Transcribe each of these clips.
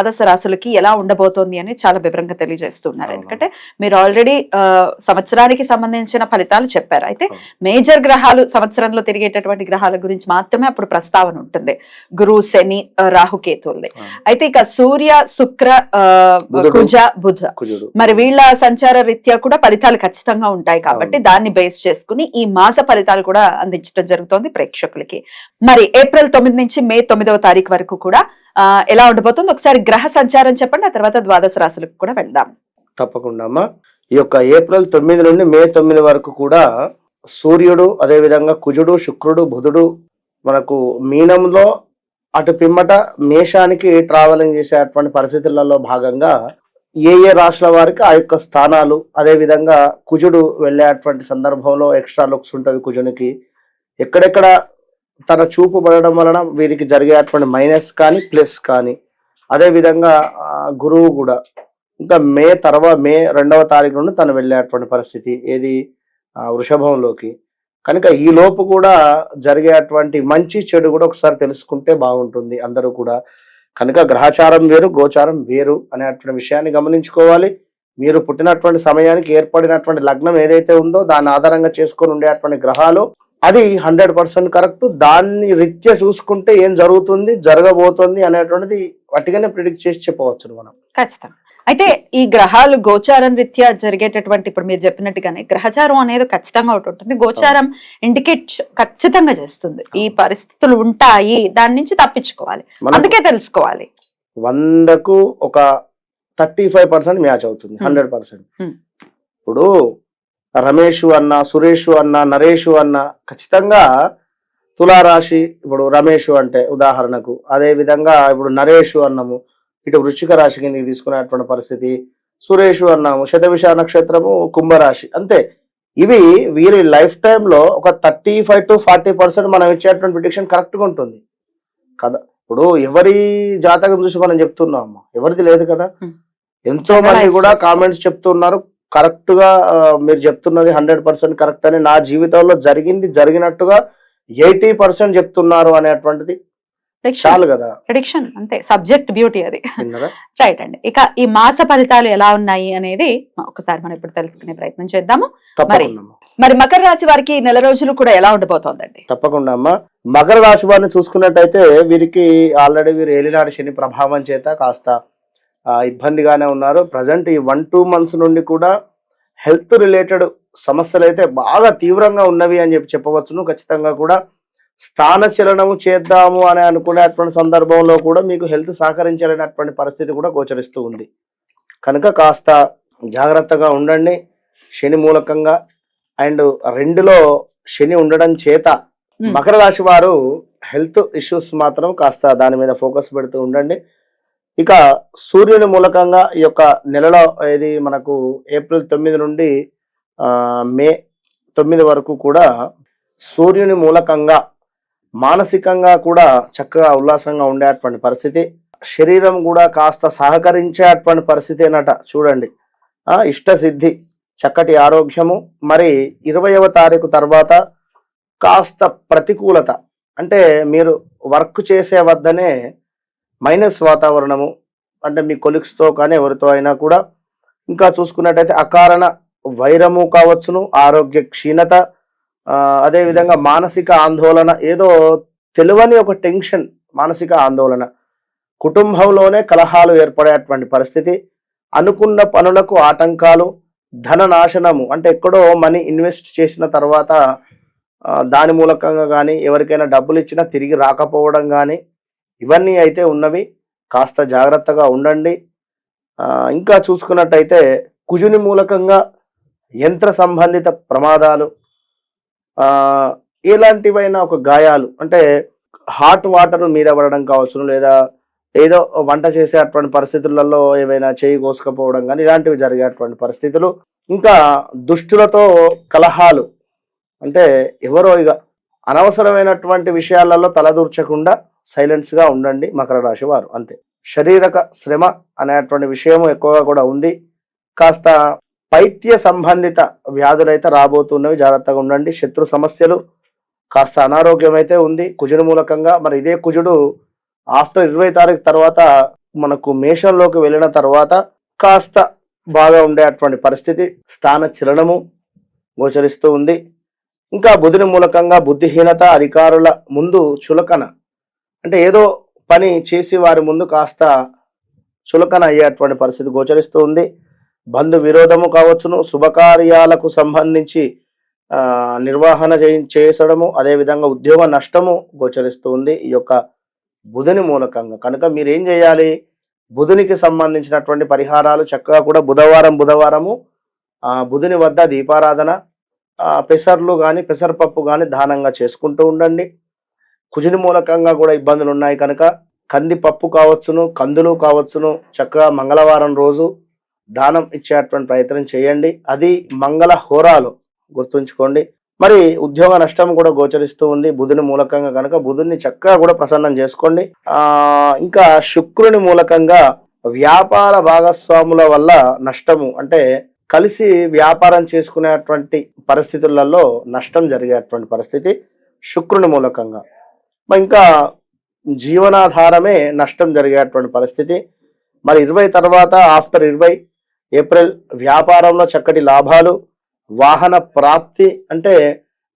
ద్వాదశ రాశులకి ఎలా ఉండబోతోంది అని చాలా వివరంగా తెలియజేస్తున్నారు. ఎందుకంటే మీరు ఆల్రెడీ సంవత్సరానికి సంబంధించిన ఫలితాలు చెప్పారు అయితే. మేజర్ గ్రహాలు సంవత్సరంలో తిరిగేటటువంటి గ్రహాల గురించి మాత్రమే అప్పుడు ప్రస్తావన ఉంటుంది గురు శని ఆ, రాహు కేతువులది అయితే ఇక సూర్య శుక్ర. కుజ బుధ మరి వీళ్ళ సంచార రీత్యా కూడా ఫలితాలు ఖచ్చితంగా ఉంటాయి కాబట్టి. దాన్ని బేస్ చేసుకుని ఈ మాస ఫలితాలు కూడా అందించడం జరుగుతోంది ప్రేక్షకులకి మరి ఏప్రిల్ తొమ్మిది నుంచి మే తొమ్మిదవ తారీఖు వరకు కూడా ఎలా ఉండబోతుంది ఒకసారి గ్రహ సంచారం చెప్పండి ఆ తర్వాత ద్వాదశ రాశులకు కూడా వెళ్దాం. తప్పకుండా అమ్మా. ఈ యొక్క ఏప్రిల్ తొమ్మిది నుండి మే తొమ్మిది వరకు కూడా సూర్యుడు అదే విధంగా కుజుడు శుక్రుడు బుధుడు మనకు మీనంలో అటు పిమ్మట మేషానికి ట్రావెలింగ్ చేసేటువంటి పరిస్థితులలో భాగంగా ఏ ఏ రాష్ట్రాల వారికి ఆ యొక్క స్థానాలు అదేవిధంగా కుజుడు వెళ్ళేటువంటి సందర్భంలో ఎక్స్ట్రా లుక్స్ ఉంటవి కుజునికి. ఎక్కడెక్కడ తన చూపు పడడం వలన వీరికి జరిగేటువంటి మైనస్ కానీ ప్లస్ కానీ అదే విధంగా గురువు కూడా. ఇంకా మే తర్వాత మే రెండవ తారీఖు నుండి తను వెళ్ళేటువంటి పరిస్థితి ఏది? వృషభంలోకి. కనుక ఈ లోపు కూడా జరిగేటువంటి మంచి చెడు కూడా ఒకసారి తెలుసుకుంటే బాగుంటుంది అందరూ కూడా. కనుక గ్రహచారం వేరు గోచారం వేరు అనేటువంటి విషయాన్ని గమనించుకోవాలి. మీరు పుట్టినటువంటి సమయానికి ఏర్పడినటువంటి లగ్నం ఏదైతే ఉందో దాని ఆధారంగా చేసుకొని ఉండేటువంటి గ్రహాలు అది హండ్రెడ్ పర్సెంట్ కరెక్ట్. దాన్ని రీత్యా చూసుకుంటే ఏం జరుగుతుంది జరగబోతుంది అనేటువంటిది వట్టిగానే ప్రిడిక్ట్ చేసి చెప్పవచ్చు మనం. ఖచ్చితంగా. అయితే ఈ గ్రహాలు గోచారం రీత్యా జరిగేటటువంటి ఇప్పుడు మీరు చెప్పినట్టుగానే గ్రహచారం అనేది ఖచ్చితంగా ఒకటి ఉంటుంది. గోచారం ఇండికేట్ ఖచ్చితంగా చేస్తుంది. ఈ పరిస్థితులు ఉంటాయి దాని నుంచి తప్పించుకోవాలి. అందుకే తెలుసుకోవాలి. వందకు ఒక థర్టీ ఫైవ్ పర్సెంట్ మ్యాచ్ అవుతుంది. Hundred percent. ఇప్పుడు రమేష్ అన్న సురేష్ అన్న నరేష్ అన్న ఖచ్చితంగా తులారాశి ఇప్పుడు రమేష్ అంటే ఉదాహరణకు. అదే విధంగా ఇప్పుడు నరేష్ అన్నము ఇటు వృశ్చిక రాశి కిందకి తీసుకునేటువంటి పరిస్థితి. సురేష్ అన్నాము శతవిష నక్షత్రము కుంభరాశి అంతే. ఇవి వీరి లైఫ్ టైంలో ఒక thirty five to forty percent మనం ఇచ్చేటువంటి ప్రిడిక్షన్ కరెక్ట్గా ఉంటుంది. కదా ఇప్పుడు ఎవరి జాతకం చూసి మనం చెప్తున్నాం అమ్మ? ఎవరిది లేదు కదా. ఎంతో మంది కూడా. కామెంట్స్ చెప్తున్నారు. కరెక్ట్గా ఆ, మీరు చెప్తున్నది హండ్రెడ్ పర్సెంట్ కరెక్ట్ అని నా జీవితంలో జరిగింది జరిగినట్టుగా ఎయిటీ పర్సెంట్ చెప్తున్నారు అనేటువంటిది చాలు కదా. ప్రిడిక్షన్ అంతే. సబ్జెక్ట్ బ్యూటీ అది. రైట్ అండి. ఇక ఈ మాస ఫలితాలు ఎలా ఉన్నాయి అనేది ఒకసారి మనం ఇప్పుడు తెలుసుకునే ప్రయత్నం చేద్దాము. అమ్మ. మరి మకర రాశి వారికి నెల రోజులు కూడా ఎలా ఉండబోతోందండి? తప్పకుండా అమ్మ. మకర రాశి వారిని చూసుకున్నట్టయితే వీరికి ఆల్రెడీ వీరు ఏలినాడు శని ప్రభావం చేత కాస్త ఇబ్బందిగానే ఉన్నారు. ప్రజెంట్ ఈ వన్ టూ మంత్స్ నుండి కూడా హెల్త్ రిలేటెడ్ సమస్యలు అయితే బాగా తీవ్రంగా ఉన్నవి అని చెప్పి చెప్పవచ్చును. ఖచ్చితంగా కూడా స్థాన చలనము చేద్దాము అని అనుకునేటువంటి సందర్భంలో కూడా మీకు హెల్త్ సహకరించలేనటువంటి పరిస్థితి కూడా గోచరిస్తూ ఉంది. కనుక కాస్త జాగ్రత్తగా ఉండండి. శని మూలకంగా అండ్ రెండులో శని ఉండడం చేత. మకర రాశి వారు హెల్త్ ఇష్యూస్ మాత్రం కాస్త దాని మీద ఫోకస్ పెడుతూ ఉండండి. ఇక సూర్యుని మూలకంగా ఈ యొక్క నెలలో ఇది మనకు ఏప్రిల్ తొమ్మిది నుండి మే తొమ్మిది వరకు కూడా సూర్యుని మూలకంగా మానసికంగా కూడా చక్కగా ఉల్లాసంగా ఉండేటువంటి పరిస్థితి. శరీరం కూడా కాస్త సహకరించేటువంటి పరిస్థితి అనట చూడండి. ఇష్టసిద్ధి చక్కటి ఆరోగ్యము. మరి ఇరవయవ తారీఖు తర్వాత కాస్త ప్రతికూలత. అంటే మీరు వర్క్ చేసే వద్దనే మైనస్ వాతావరణము అంటే మీ కొలిక్స్తో కానీ ఎవరితో అయినా కూడా ఇంకా చూసుకున్నట్టయితే అకారణ వైరము కావచ్చును ఆరోగ్య క్షీణత అదేవిధంగా మానసిక ఆందోళన ఏదో తెలియని ఒక టెన్షన్ మానసిక ఆందోళన. కుటుంబంలోనే కలహాలు ఏర్పడేటువంటి పరిస్థితి. అనుకున్న పనులకు ఆటంకాలు ధన నాశనము అంటే ఎక్కడో మనీ ఇన్వెస్ట్ చేసిన తర్వాత దాని మూలకంగా కానీ ఎవరికైనా డబ్బులు ఇచ్చినా తిరిగి రాకపోవడం కానీ ఇవన్నీ అయితే ఉన్నవి. కాస్త జాగ్రత్తగా ఉండండి. ఇంకా చూసుకున్నట్టయితే కుజుని మూలకంగా యంత్ర సంబంధిత ప్రమాదాలు ఎలాంటివైనా ఒక గాయాలు అంటే హాట్ వాటర్ మీద పడడం కావచ్చు లేదా ఏదో వంట చేసే అటువంటి పరిస్థితులలో ఏవైనా చేయి కోసుకపోవడం కానీ ఇలాంటివి జరిగేటువంటి పరిస్థితులు. ఇంకా దుష్టులతో కలహాలు అంటే ఎవరో ఇక అనవసరమైనటువంటి విషయాలలో తలదూర్చకుండా సైలెన్స్గా ఉండండి మకర రాశి వారు అంతే. శారీరక శ్రమ అనేటువంటి విషయం ఎక్కువగా కూడా ఉంది. కాస్త పైత్య సంబంధిత వ్యాధులైతే రాబోతున్నవి జాగ్రత్తగా ఉండండి. శత్రు సమస్యలు కాస్త అనారోగ్యం అయితే ఉంది. కుజుడు మూలకంగా మరి ఇదే కుజుడు ఆఫ్టర్ ఇరవై తారీఖు తర్వాత మనకు మేషంలోకి వెళ్ళిన తర్వాత కాస్త బాగా ఉండేటువంటి పరిస్థితి స్థాన చలనము గోచరిస్తూ ఉంది. ఇంకా బుధుని మూలకంగా బుద్ధిహీనత అధికారుల ముందు చులకన. అంటే ఏదో పని చేసి వారి ముందు కాస్త చులకన అయ్యేటువంటి పరిస్థితి గోచరిస్తూ ఉంది. బంధు విరోధము కావచ్చును. శుభకార్యాలకు సంబంధించి నిర్వహణ చేయ చేసడము అదేవిధంగా ఉద్యోగ నష్టము గోచరిస్తూ ఉంది ఈ యొక్క బుధుని మూలకంగా. కనుక మీరేం చేయాలి? బుధునికి సంబంధించినటువంటి పరిహారాలు చక్కగా కూడా బుధవారం బుధవారము బుధుని వద్ద దీపారాధన పెసర్లు కానీ పెసరపప్పు కానీ దానంగా చేసుకుంటూ ఉండండి. కుజుని మూలకంగా కూడా ఇబ్బందులు ఉన్నాయి కనుక కందిపప్పు కావచ్చును కందులు కావచ్చును చక్కగా మంగళవారం రోజు దానం ఇచ్చేటువంటి ప్రయత్నం చేయండి. అది మంగళ హోరాలు గుర్తుంచుకోండి. మరి ఉద్యోగ నష్టం కూడా గోచరిస్తూ ఉంది. బుధుని మూలకంగా కనుక బుధుని చక్కగా కూడా ప్రసన్నం చేసుకోండి. ఆ ఇంకా శుక్రుని మూలకంగా వ్యాపార భాగస్వాముల వల్ల నష్టము అంటే కలిసి వ్యాపారం చేసుకునేటువంటి పరిస్థితులలో నష్టం జరిగేటువంటి పరిస్థితి శుక్రుని మూలకంగా. మరి ఇంకా జీవనాధారమే నష్టం జరిగేటువంటి పరిస్థితి. మరి ఇరవై తర్వాత ఆఫ్టర్ ఇరవై ఏప్రిల్ వ్యాపారంలో చక్కటి లాభాలు వాహన ప్రాప్తి అంటే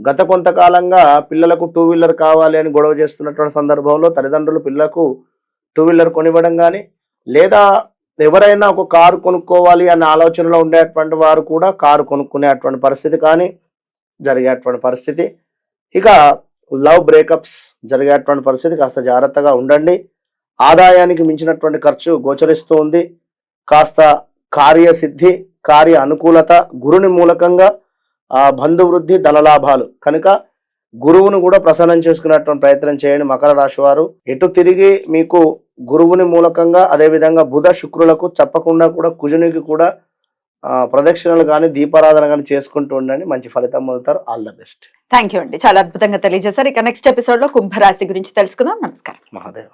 గత కొంతకాలంగా పిల్లలకు టూ వీలర్ కావాలి అని గొడవ చేస్తున్నటువంటి సందర్భంలో తల్లిదండ్రులు పిల్లలకు టూ వీలర్ కొనివ్వడం కానీ లేదా ఎవరైనా ఒక కారు కొనుక్కోవాలి అనే ఆలోచనలో ఉండేటువంటి వారు కూడా కారు కొనుక్కునేటువంటి పరిస్థితి కానీ జరిగేటువంటి పరిస్థితి. ఇక లవ్ బ్రేకప్స్ జరిగేటువంటి పరిస్థితి కాస్త జాగ్రత్తగా ఉండండి. ఆదాయానికి మించినటువంటి ఖర్చు గోచరిస్తూ ఉంది. కాస్త కార్యసిద్ధి కార్య అనుకూలత గురుని మూలకంగా ఆ బంధువృద్ధి ధనలాభాలు. కనుక గురువును కూడా ప్రసన్నం చేసుకునేటువంటి ప్రయత్నం చేయండి మకర రాశి వారు. ఎటు తిరిగి మీకు గురువుని మూలకంగా అదేవిధంగా బుధ శుక్రులకు చెప్పకుండా కూడా కుజునికి కూడా ఆ, ప్రదక్షిణలు కానీ దీపారాధన కానీ చేసుకుంటూ ఉండండి. మంచి ఫలితం పొందుతారు. All the best thank you అండి. చాలా అద్భుతంగా తెలియజేశారు. ఇక నెక్స్ట్ ఎపిసోడ్లో కుంభరాశి గురించి తెలుసుకుందాం. నమస్కారం. మహాదేవ్.